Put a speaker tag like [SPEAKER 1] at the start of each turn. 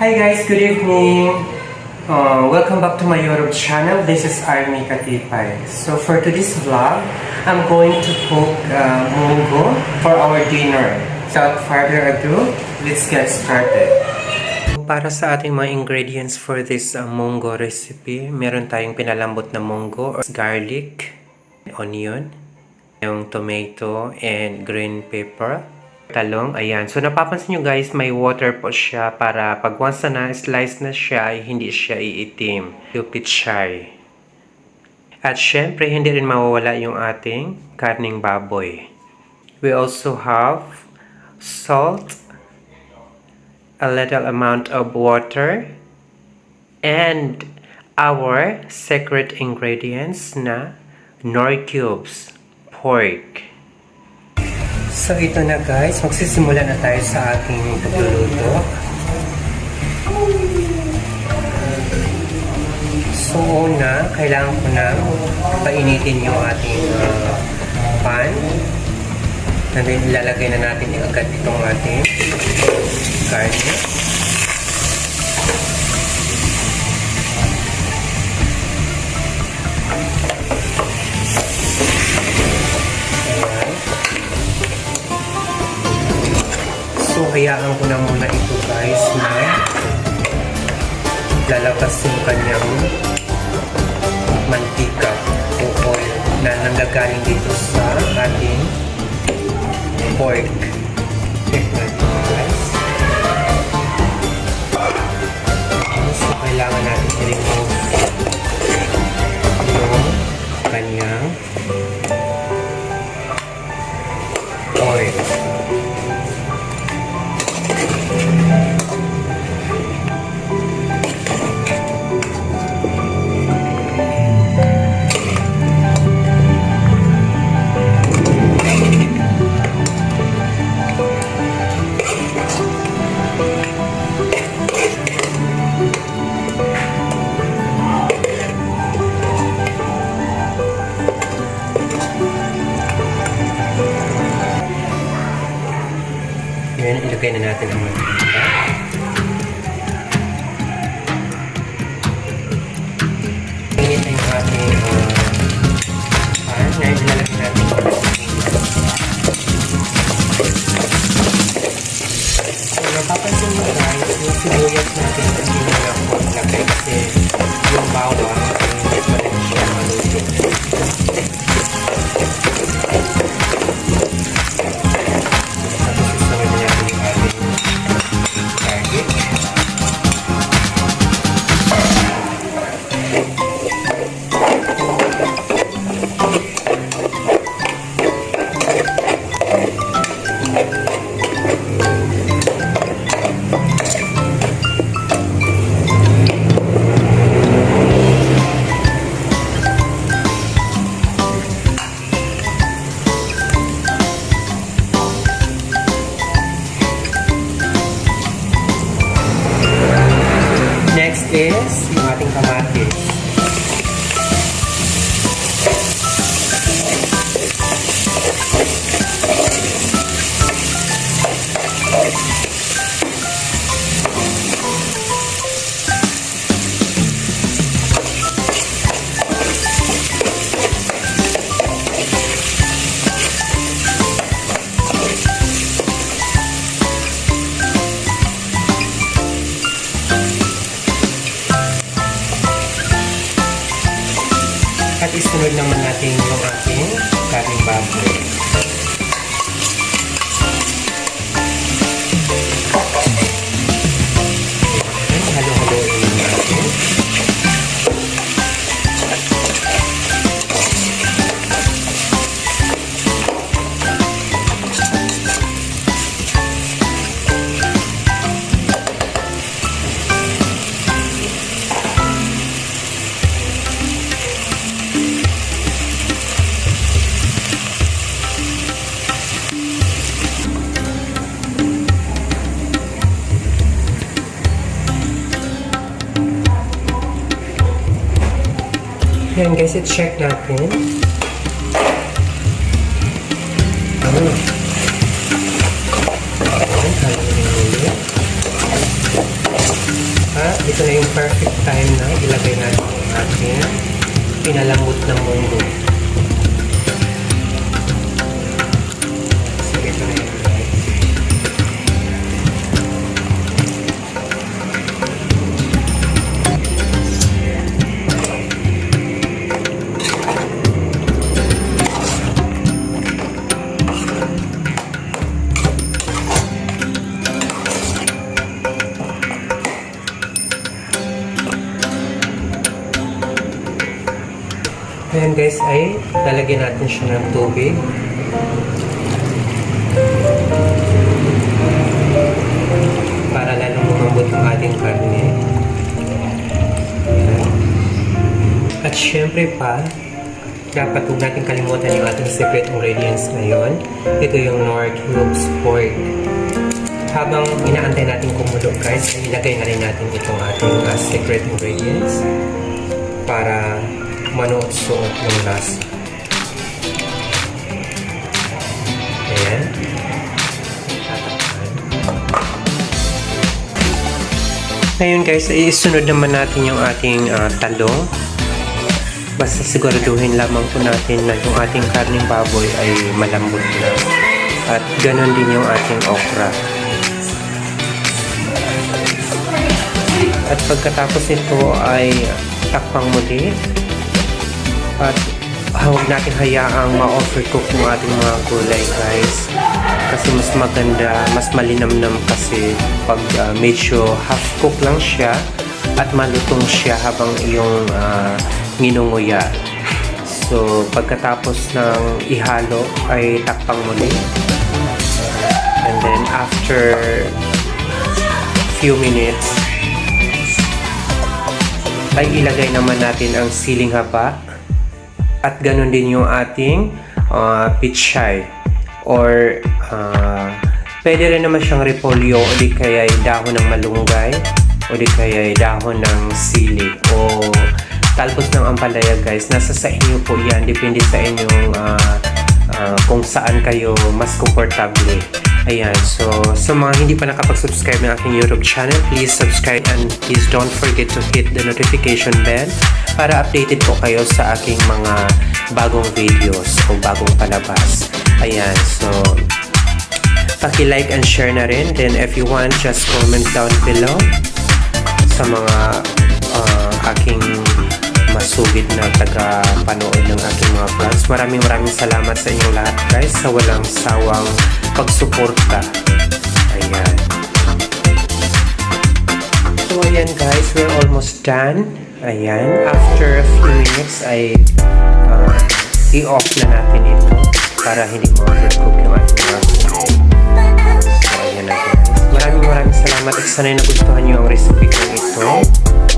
[SPEAKER 1] Hi guys, good evening. Uh, welcome back to my YouTube channel. This is Army Katipay. So for today's vlog, I'm going to cook uh, munggo for our dinner. Without further ado, let's get started. Para sa ating mga ingredients for this uh, munggo recipe, meron tayong pinalambot na munggo, or garlic, onion, yung tomato, and green pepper. Talong, ayan. So, napapansin nyo guys, may water po siya para pag once na na-slice na siya, hindi siya iitim. Lupit siya. At syempre, hindi rin mawawala yung ating karning baboy. We also have salt, a little amount of water, and our secret ingredients na nor cubes, pork. So ito na guys, magsisimula na tayo sa ating pagluluto. So una, kailangan ko na painitin yung ating uh, pan. And then ilalagay na natin agad itong ating karne. So, hayaan ko na muna ito guys na lalabas yung kanyang mantika o oil na nanggagaling dito sa ating pork. Ilagay na natin ang At isunod naman natin yung ating karing baboy. Yan guys, i-check natin. Ayan, halo na ulit. perfect time na ilagay natin ang ating pinalambot na munggo. Ayan guys, ay lalagyan natin siya ng tubig. Para lalong lumambot yung ating karne. At syempre pa, dapat huwag natin kalimutan yung ating secret ingredients ngayon. Ito yung Nor Cubes Pork. Habang inaantay natin kumulo guys, ay ilagay na rin natin itong ating uh, secret ingredients para manuot-suot ng lasa. Ayan. Tatakpan. Ngayon guys, isunod naman natin yung ating ah, talong. Basta siguraduhin lamang po natin na yung ating karning baboy ay malambot na. At ganon din yung ating okra. At pagkatapos ito ay takpang muli at huwag natin hayaang ma-overcook yung ating mga gulay guys. Kasi mas maganda, mas malinamnam kasi pag uh, medyo half cook lang siya at malutong siya habang iyong uh, nginunguya. So pagkatapos ng ihalo ay takpang muli. And then after few minutes ay ilagay naman natin ang siling haba at ganun din yung ating uh, pichay or uh, pwede rin naman siyang repolyo o di kaya ay dahon ng malunggay o di kaya ay dahon ng sili o talbos ng ampalaya guys. Nasa sa inyo po yan. Depende sa inyong uh, uh, kung saan kayo mas komportable Ayan, so sa mga hindi pa nakapag-subscribe ng aking YouTube channel, please subscribe and please don't forget to hit the notification bell para updated po kayo sa aking mga bagong videos o bagong palabas. Ayan, so paki-like and share na rin. Then if you want, just comment down below sa mga uh, aking masugid na taga-panood ng aking mga vlogs. Maraming maraming salamat sa inyong lahat guys sa walang sawang pagsuporta. Ayan. So ayan guys, we're almost done. Ayan. After a few minutes ay uh, i-off na natin ito para hindi ma-overcook yung ating mga. So ayan na guys. Maraming maraming salamat at sana'y nagustuhan nyo ang recipe ko ito.